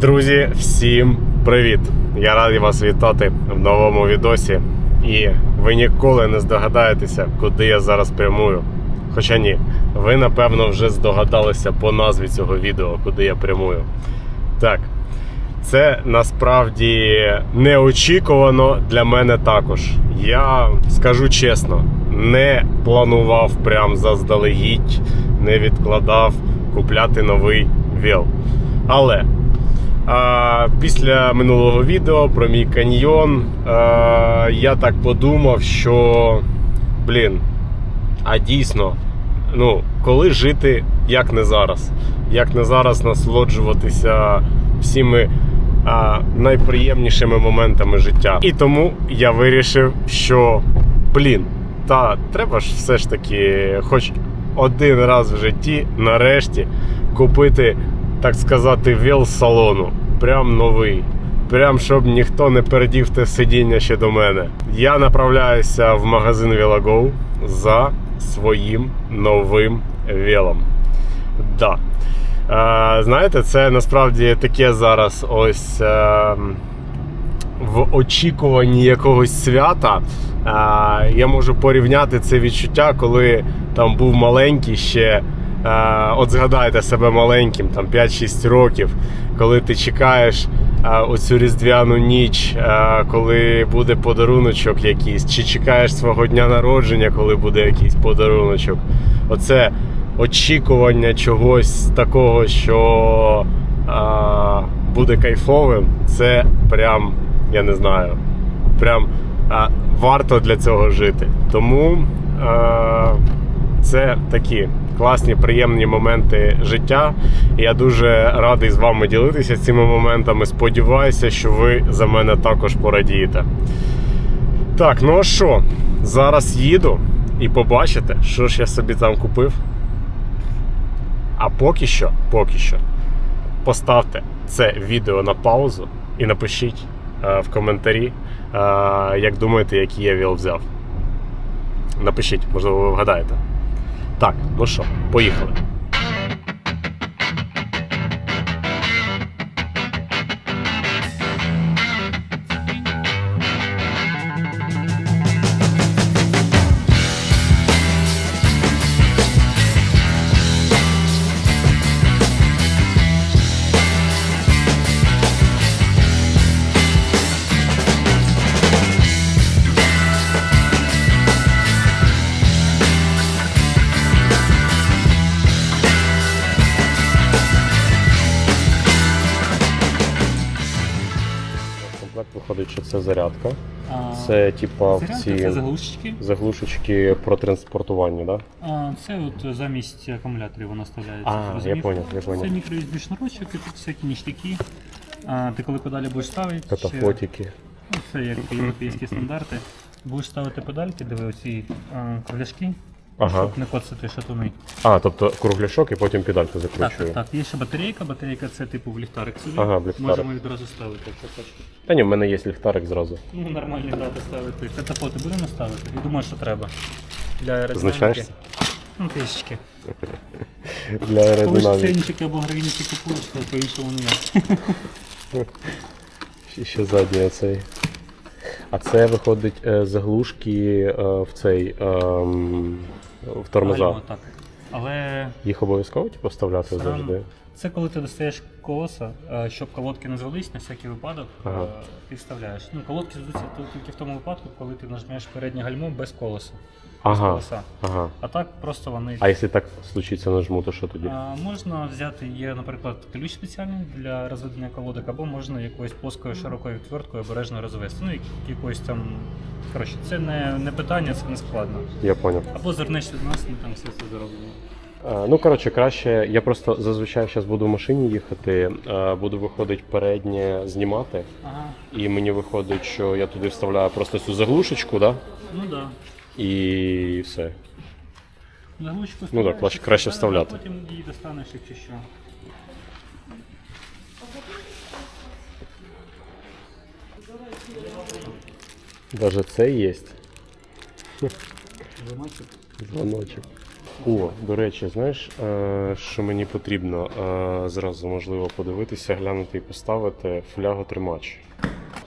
Друзі, всім привіт! Я радий вас вітати в новому відосі. І ви ніколи не здогадаєтеся, куди я зараз прямую. Хоча ні, ви напевно вже здогадалися по назві цього відео, куди я прямую. Так, це насправді неочікувано для мене також. Я скажу чесно, не планував прям заздалегідь, не відкладав купляти новий ВІЛ. Але після минулого відео про мій каньйон я так подумав, що блін, а дійсно, ну, коли жити як не зараз? Як не зараз насолоджуватися всіми найприємнішими моментами життя. І тому я вирішив, що блін, та треба ж все ж таки, хоч один раз в житті, нарешті, купити, так сказати, віл салону. Прям новий. Прям щоб ніхто не передів те сидіння ще до мене. Я направляюся в магазин Вілагоу за своїм новим вілом. Да. Е, знаєте, це насправді таке зараз ось. Е, в очікуванні якогось свята. Я можу порівняти це відчуття, коли там був маленький ще. А, от згадайте себе маленьким, там 5-6 років, коли ти чекаєш а, оцю різдвяну ніч, коли буде подаруночок якийсь, чи чекаєш свого дня народження, коли буде якийсь подаруночок. Оце очікування чогось такого, що а, буде кайфовим, це прям, я не знаю, прям а, варто для цього жити. Тому а, це такі класні, приємні моменти життя. Я дуже радий з вами ділитися цими моментами. Сподіваюся, що ви за мене також порадієте. Так, ну а що? Зараз їду і побачите, що ж я собі там купив. А поки що, поки що, поставте це відео на паузу і напишіть е, в коментарі, е, як думаєте, який я віл взяв. Напишіть, можливо, ви вгадаєте. Так, ну що, поїхали. Це зарядка. А, Це типа в зарядка ці це заглушечки. заглушечки про транспортування, да? А, це от замість акумуляторів вона вставляється. А, я понял, я понял. Це мікро USB шнурочок і тут всякі ніштяки. А, ти коли педалі будеш ставити, ще- Катафотики. ну, це як європейські стандарти. Будеш ставити педальки, диви оці а, кругляшки, Ага. щоб не коцати шатуни. А, тобто кругляшок і потім педальку Так, закручую. так, так. Є ще батарейка, батарейка це типу в ліхтарик собі. Ага, в ліхтарик. Можемо відразу ставити, якщо хочеш. Та ні, в мене є ліхтарик зразу. Ну, нормальні дати ставити. Катафоти будемо ставити? Я думаю, що треба. Для аеродинаміки. Значаєшся? Ну, трішечки. Для Коли ж аеродинаміки. ценнички або гравінчики купуєш, то по-іншому. І ще задній цей. А це виходить е, заглушки е, в цей ем, в тормоза. Гальмо, так. Але Їх обов'язково типу, вставляти Сам- завжди. це коли ти достаєш колеса, е, щоб колодки не звелись на всякий випадок, Ага. ти вставляєш. Ну, колодки зведуться тільки в тому випадку, коли ти нажмеш переднє гальмо без колеса. Ага. колеса. Ага. А так просто вони. А якщо так случиться нажму, то що тоді? А, можна взяти, є, наприклад, ключ спеціальний для розведення колодок, або можна якоюсь плоскою широкою відверткою обережно розвести. Ну, як- якоюсь там. Коротше, це не, не питання, це не складно. Я поняв. Або звернеш від нас, ми там все це зробимо. Е, Ну, коротше, краще. Я просто зазвичай зараз буду в машині їхати, е, буду виходить переднє знімати, Ага, і мені виходить, що я туди вставляю просто цю заглушечку, да? ну так. Да. І все. Заглушку Ну так, краще- краще вставляти. Потім її достанеш, якщо що. Даже це є. Замочок. Звоночок. О, до речі, знаєш, е, що мені потрібно е, зразу можливо подивитися, глянути і поставити фляготримач.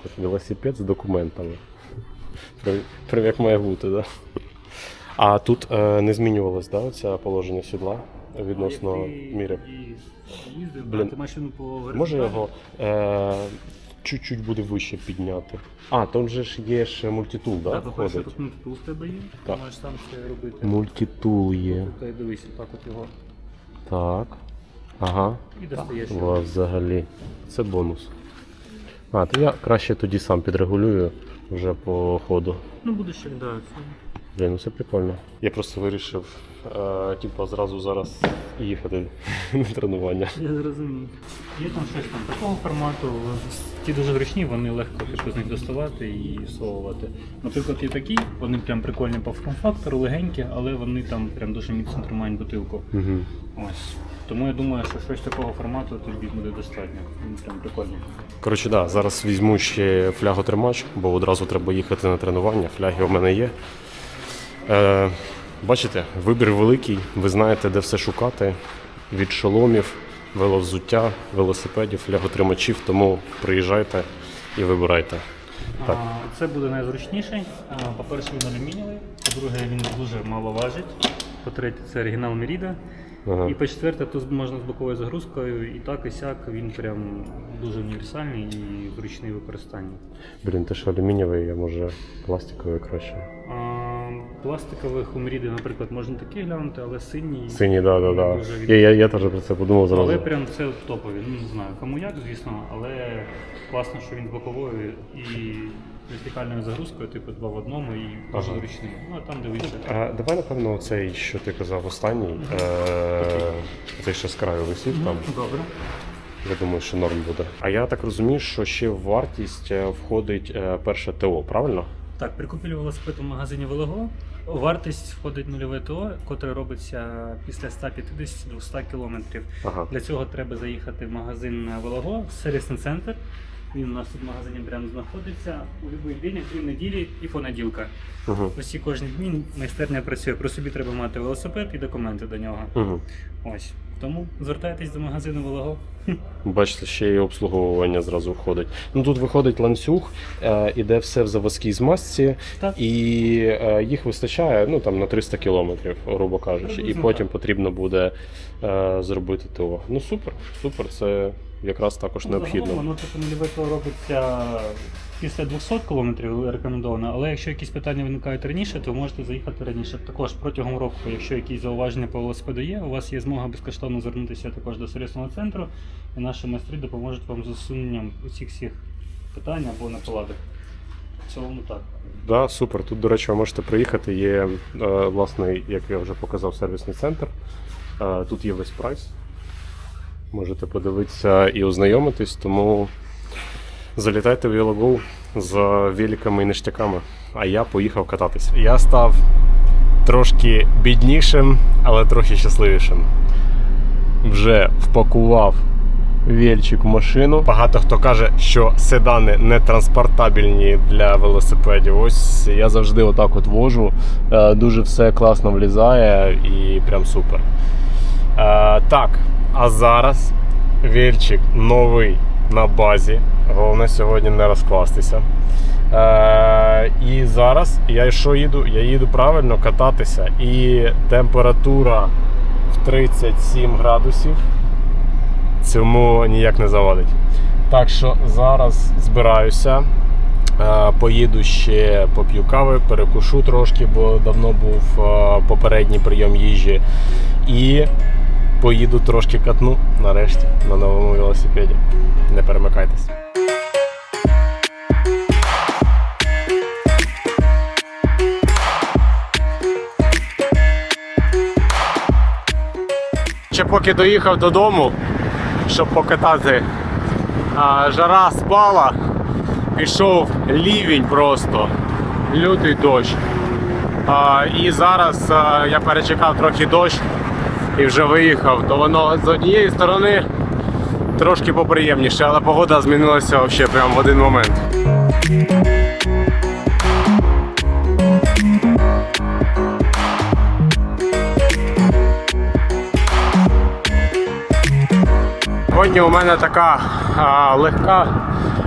От Велосипед з документами. Як має бути. Да? А тут е, не змінювалось, да, це положення сідла відносно міри. Їздив, Блін. ти машину по Може його е, чуть-чуть буде вище підняти. А, там же ж є ж мультитул, да, Так, по-перше, входить? тут мультитул в тебе є, Так. ти можеш сам це робити. Мультитул є. Та й дивись, так от його. Так. Ага. І достаєш Ва, його. взагалі. Це бонус. А, то я краще тоді сам підрегулюю вже по ходу. Ну, будеш як, да. це- Блін, ну це прикольно. Я просто вирішив, е, типу, зразу зараз їхати на тренування. Я зрозумів. Є там щось там такого формату. Ті дуже зручні, вони легко типу, з них доставати і всовувати. Наприклад, є такі, вони прям прикольні по форм-фактору, легенькі, але вони там прям дуже міцно тримають бутилку. Угу. Ось. Тому я думаю, що щось такого формату тобі буде достатньо. Він прям прикольний. Коротше, да, зараз візьму ще фляготримач, бо одразу треба їхати на тренування. Фляги у мене є. Е, бачите, вибір великий, ви знаєте, де все шукати. Від шоломів, веловзуття, велосипедів, фляготримачів, тому приїжджайте і вибирайте. Так. Це буде найзручніший. По-перше, він алюмінієвий, по-друге, він дуже мало важить. По-третє, це оригінал Merida. Ага. І по-четверте, тут можна з боковою загрузкою, і так, і сяк, він прям дуже універсальний і зручний в використанні. Блін, те, що алюмінієвий, я може пластиковий краще. А, пластикових у Merida, наприклад, можна такі глянути, але синій. Синій, да, да, да. Від- Я, я, я теж про це подумав зразу. Але прям це топові. Ну не знаю кому як, звісно, але класно, що він з боковою і вертикальною загрузкою, типу два в одному і Ага. зручний. Ну а там дивіться. А, давай, напевно, цей, що ти казав останній, е, цей що з краю висів там. Добре. Я думаю, що норм буде. А я так розумію, що ще в вартість е, входить е, перше ТО, правильно? Так, при купівлі велосипеду в магазині Велого вартість входить нульове ТО, котре робиться після 150-200 кілометрів. Ага. Для цього треба заїхати в магазин Велого, сервісний центр. Він у нас тут в магазині прямо знаходиться у будь-який день, крім неділі і понеділка. Угу. Усі кожні дні майстерня працює. Про собі треба мати велосипед і документи до нього. Угу. Ось. Тому звертайтесь до магазину Велого. Бачите, ще й обслуговування зразу входить. Ну тут виходить ланцюг, е, іде все в заводській змазці, Так. і е, їх вистачає ну там на 300 кілометрів, грубо кажучи, і потім потрібно буде е, зробити ТО. Ну супер, супер, це якраз також необхідно. Загалом Воно типу робиться після 200 кілометрів рекомендовано, але якщо якісь питання виникають раніше, то можете заїхати раніше. Також протягом року, якщо якісь зауваження по велосипеду є, у вас є змога безкоштовно звернутися також до сервісного центру, і наші майстри допоможуть вам з усуненням усіх всіх питань або неполадок. В цілому так. Да, супер. Тут, до речі, ви можете приїхати. Є е, власний, як я вже показав, сервісний центр. Е, тут є весь прайс. Можете подивитися і ознайомитись, тому залітайте в VeloGo з великами і ништяками. А я поїхав кататись. Я став трошки біднішим, але трохи щасливішим. Вже впакував вільчик машину. Багато хто каже, що седани не транспортабельні для велосипедів. Ось я завжди отак от вожу. Е, Дуже все класно влізає і прям супер. Е, Так, а зараз вільчик новий на базі. Головне сьогодні не розкластися. Е, і зараз я що їду? Я їду правильно кататися, і температура в 37 градусів цьому ніяк не завадить. Так що зараз збираюся. е, Поїду ще поп'ю кави, перекушу трошки, бо давно був е, попередній прийом їжі. І поїду трошки катну нарешті на новому велосипеді. Не перемикайтесь. Ще поки доїхав додому, щоб покатати, а, жара спала, пішов лівень просто, лютий дощ. А, і зараз а, я перечекав трохи дощ і вже виїхав, то воно з однієї сторони трошки поприємніше, але погода змінилася взагалі прямо в один момент. Сьогодні у мене така а, легка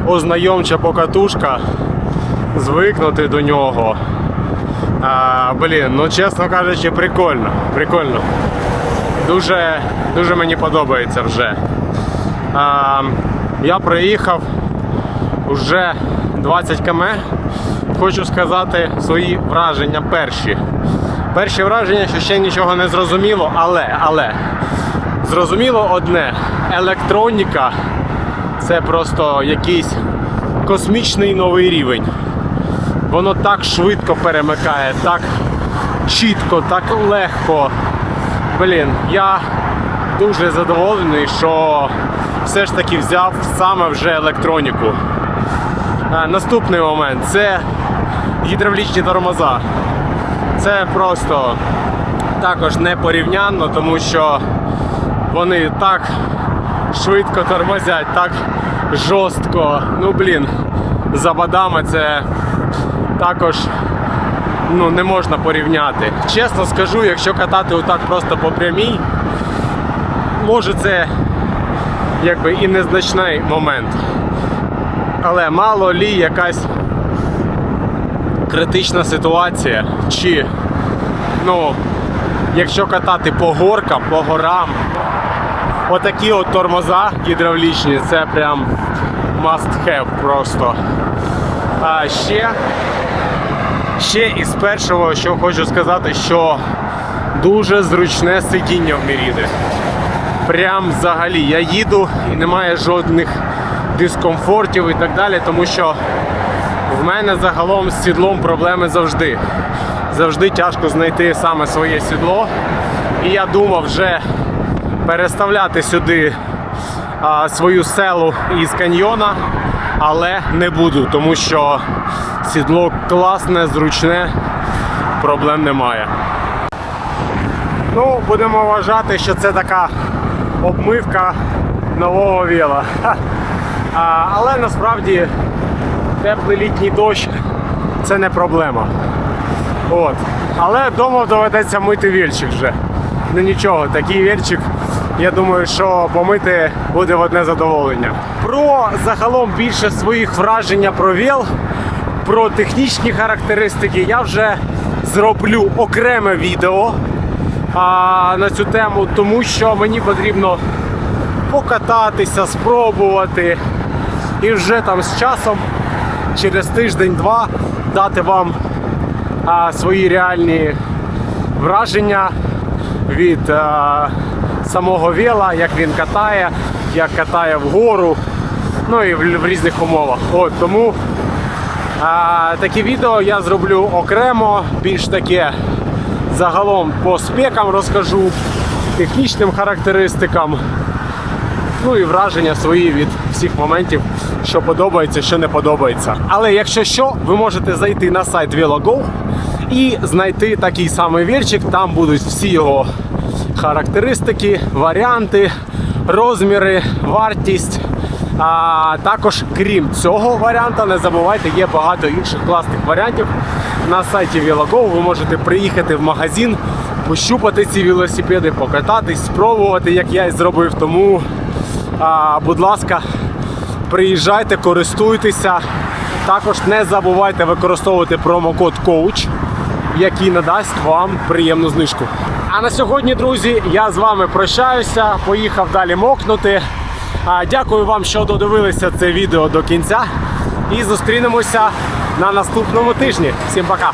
ознайомча покатушка. Звикнути до нього. А, Блін, ну чесно кажучи, прикольно. прикольно. Дуже, дуже мені подобається вже. А, я приїхав вже 20 км. Хочу сказати свої враження перші. Перші враження, що ще нічого не зрозуміло, але, але зрозуміло одне: електроніка це просто якийсь космічний новий рівень. Воно так швидко перемикає, так чітко, так легко. Блін, я дуже задоволений, що все ж таки взяв саме вже електроніку. А, наступний момент це гідравлічні тормоза. Це просто також непорівнянно, тому що вони так швидко тормозять, так жорстко. Ну блін, за бадами це також ну, не можна порівняти. Чесно скажу, якщо катати отак просто по прямій, може це якби і незначний момент. Але мало лі якась критична ситуація, чи ну, якщо катати по горкам, по горам, отакі от тормоза гідравлічні, це прям must have просто. А ще, ще із першого, що хочу сказати, що дуже зручне сидіння в Міріди. Прям взагалі я їду і немає жодних дискомфортів і так далі, тому що в мене загалом з сідлом проблеми завжди. Завжди тяжко знайти саме своє сідло. І я думав вже переставляти сюди а, свою селу із каньйона, але не буду, тому що сідло класне, зручне, проблем немає. Ну, будемо вважати, що це така обмивка нового віла. А, але насправді теплий літній дощ це не проблема. От. Але вдома доведеться мити вільчик вже. Ну нічого, такий вільчик, я думаю, що помити буде в одне задоволення. Про загалом більше своїх враження про ВІЛ, про технічні характеристики я вже зроблю окреме відео а, на цю тему, тому що мені потрібно покататися, спробувати. І вже там з часом, через тиждень-два, дати вам а, свої реальні враження від а, самого віла, як він катає, як катає вгору, ну і в, різних умовах. От тому а, такі відео я зроблю окремо, більш таке загалом по спекам розкажу, технічним характеристикам. Ну і враження свої від всіх моментів, що подобається, що не подобається. Але якщо що, ви можете зайти на сайт VeloGo і знайти такий самий вірчик. Там будуть всі його характеристики, варіанти, розміри, вартість. А також крім цього варіанта, не забувайте, є багато інших класних варіантів. На сайті VeloGo ви можете приїхати в магазин, пощупати ці велосипеди, покататись, спробувати, як я і зробив. Тому а, будь ласка, приїжджайте, користуйтеся. Також не забувайте використовувати промокод COACH, який надасть вам приємну знижку. А на сьогодні, друзі, я з вами прощаюся. Поїхав далі мокнути. Дякую вам, що додивилися це відео до кінця. І зустрінемося на наступному тижні. Всім пока!